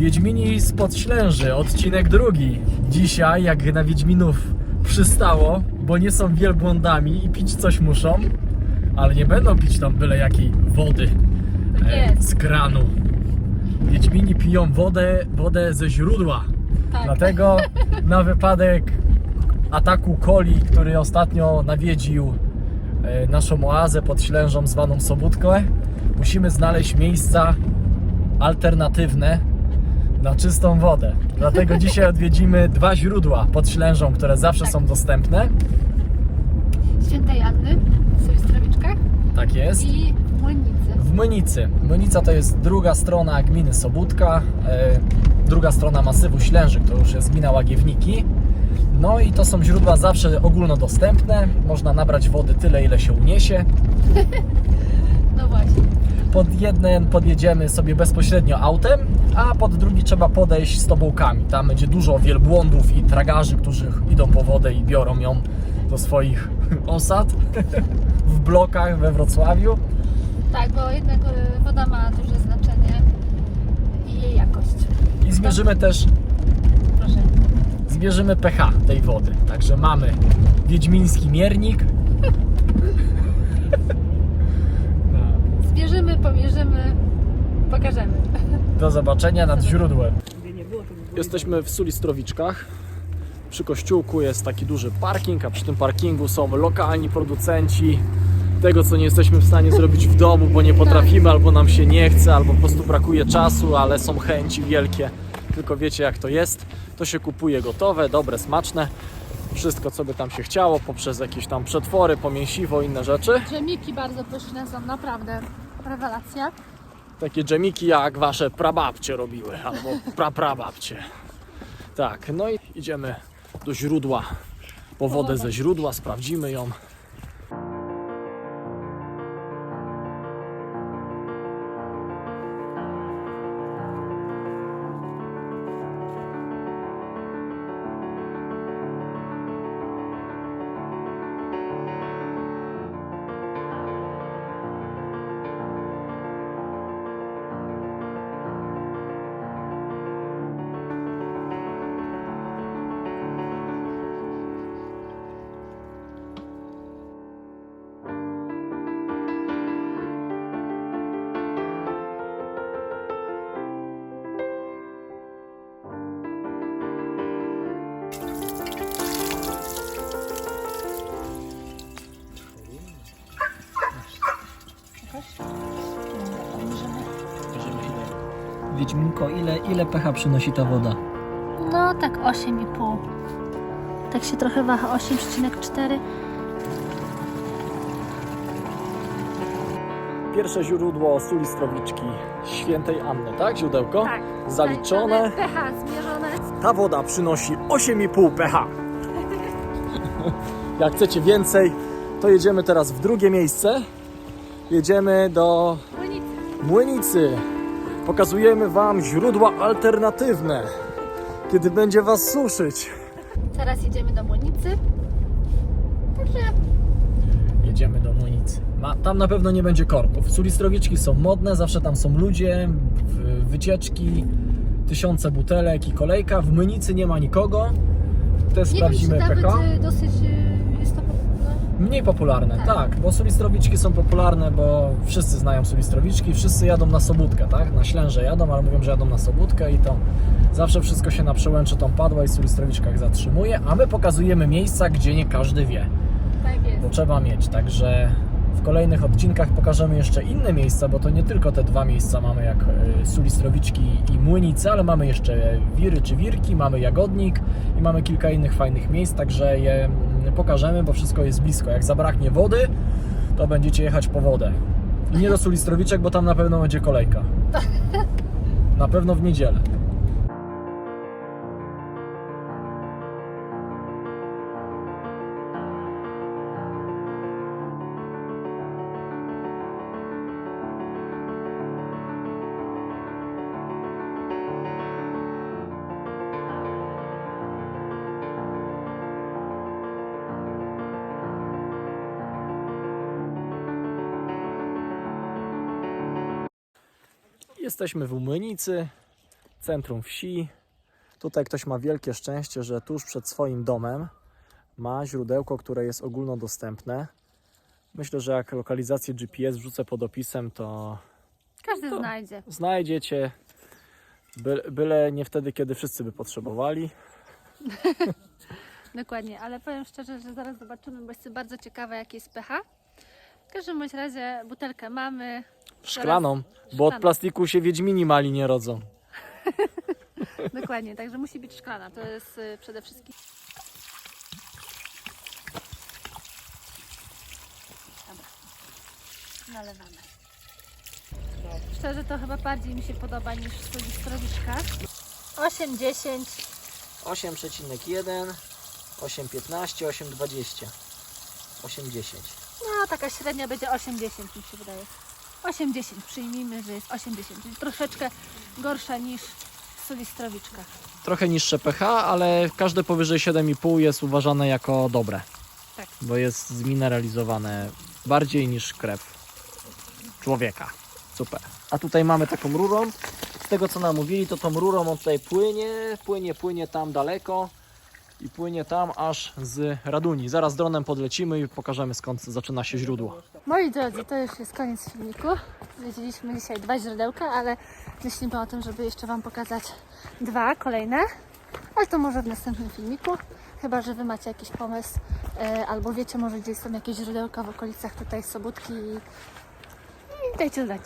Wiedźmini spod Ślęży, odcinek drugi. Dzisiaj, jak na Wiedźminów przystało, bo nie są wielbłądami i pić coś muszą, ale nie będą pić tam byle jakiej wody e, z kranu. Wiedźmini piją wodę, wodę ze źródła. Tak. Dlatego na wypadek ataku Koli, który ostatnio nawiedził e, naszą oazę pod Ślężą zwaną Sobótkę, musimy znaleźć miejsca alternatywne na czystą wodę. Dlatego dzisiaj odwiedzimy dwa źródła pod Ślężą, które zawsze są dostępne. Świętej Anny w Sylwestrowiczkach Tak jest. i w. W Młynicy. Młynica to jest druga strona gminy Sobótka, e, druga strona masywu Ślęży, to już jest gmina Łagiewniki. No i to są źródła zawsze ogólnodostępne. Można nabrać wody tyle, ile się uniesie. No właśnie. Pod jeden podjedziemy sobie bezpośrednio autem, a pod drugi trzeba podejść z tobołkami. Tam będzie dużo wielbłądów i tragarzy, którzy idą po wodę i biorą ją do swoich osad w blokach we Wrocławiu. Tak, bo jednak y, woda ma duże znaczenie i jej jakość. I zmierzymy też Proszę. zmierzymy pH tej wody. Także mamy wiedźmiński miernik. Pomierzymy, pokażemy. Do zobaczenia nad źródłem. Jesteśmy w Sulistrowiczkach. Przy kościółku jest taki duży parking, a przy tym parkingu są lokalni producenci tego, co nie jesteśmy w stanie zrobić w domu, bo nie potrafimy, albo nam się nie chce, albo po prostu brakuje czasu, ale są chęci wielkie. Tylko wiecie, jak to jest. To się kupuje gotowe, dobre, smaczne. Wszystko, co by tam się chciało, poprzez jakieś tam przetwory, pomięsiwo, inne rzeczy. Dżemiki bardzo pyszne są, naprawdę rewelacja. Takie dżemiki jak wasze prababcie robiły, albo praprababcie. Tak, no i idziemy do źródła, po wodę ze źródła, sprawdzimy ją. Wiedźminko, ile, ile pH przynosi ta woda? No tak 8,5. Tak się trochę waha, 8,4. Pierwsze źródło Sulistrowiczki Świętej Anny, tak? Źródełko? Tak. Zaliczone. pH zmierzone. Ta woda przynosi 8,5 pH. Jak chcecie więcej, to jedziemy teraz w drugie miejsce. Jedziemy do Młynicy. Pokazujemy Wam źródła alternatywne, kiedy będzie Was suszyć. Teraz jedziemy do Młynicy. Także Jedziemy do Młynicy. Ma, tam na pewno nie będzie korków. Sulistrowiczki są modne, zawsze tam są ludzie, wycieczki, tysiące butelek i kolejka. W Młynicy nie ma nikogo. Te nie wiem, czy sprawdzimy y, dosyć y, jest to popularne. Mniej popularne, tak. Tak. bo sulistrowiczki są popularne, bo wszyscy znają sulistrowiczki, wszyscy jadą na Sobótkę, tak? Na Ślęże jadą, ale mówią, że jadą na Sobótkę i to zawsze wszystko się na przełęczy tą padła i sulistrowiczkach zatrzymuje, a my pokazujemy miejsca, gdzie nie każdy wie, Tak jest. bo trzeba mieć, także w kolejnych odcinkach pokażemy jeszcze inne miejsca, bo to nie tylko te dwa miejsca mamy jak y, Sulistrowiczki i Młynice, ale mamy jeszcze Wiry czy Wirki, mamy Jagodnik i mamy kilka innych fajnych miejsc, także je mm, pokażemy, bo wszystko jest blisko. Jak zabraknie wody, to będziecie jechać po wodę. I nie do Sulistrowiczek, bo tam na pewno będzie kolejka. Na pewno w niedzielę. Jesteśmy w Umynicy. centrum wsi. Tutaj ktoś ma wielkie szczęście, że tuż przed swoim domem ma źródełko, które jest ogólnodostępne. Myślę, że jak lokalizację GPS wrzucę pod opisem, to Każdy To- znajdzie. znajdziecie. By, byle nie wtedy, kiedy wszyscy by potrzebowali. Dokładnie, ale powiem szczerze, że zaraz zobaczymy, bo jestem bardzo ciekawa, jaki jest pH. W każdym bądź razie butelkę mamy. Szklaną, bo od Szklaną. plastiku się wiedźmini mali nie rodzą. Dokładnie, także musi być szklana. To jest y, przede wszystkim. Dobra. Nalewamy. Szczerze to chyba bardziej mi się podoba niż strowiczka. 8, 10. 8,1, 8,15, 8,20, 8,10. No taka średnia będzie 8-10 mi się wydaje. 8-10 przyjmijmy, że jest 8-10, czyli troszeczkę gorsza niż w sulistrowiczkach. Trochę niższe pH, ale każde powyżej 7,5 jest uważane jako dobre. Tak. Bo jest zmineralizowane bardziej niż krew człowieka. Super. A tutaj mamy taką rurą. Z tego co nam mówili, to tą rurą on tutaj płynie, płynie, płynie tam daleko i płynie tam aż z Raduni. Zaraz dronem podlecimy i pokażemy skąd zaczyna się źródło. Moi drodzy, to już jest koniec filmiku. Zwiedziliśmy dzisiaj dwa źródełka, ale myślimy o tym, żeby jeszcze Wam pokazać dwa kolejne. Ale to może w następnym filmiku. Chyba, że Wy macie jakiś pomysł e, albo wiecie może gdzieś są jakieś źródełka w okolicach tutaj Sobótki i, i dajcie znać.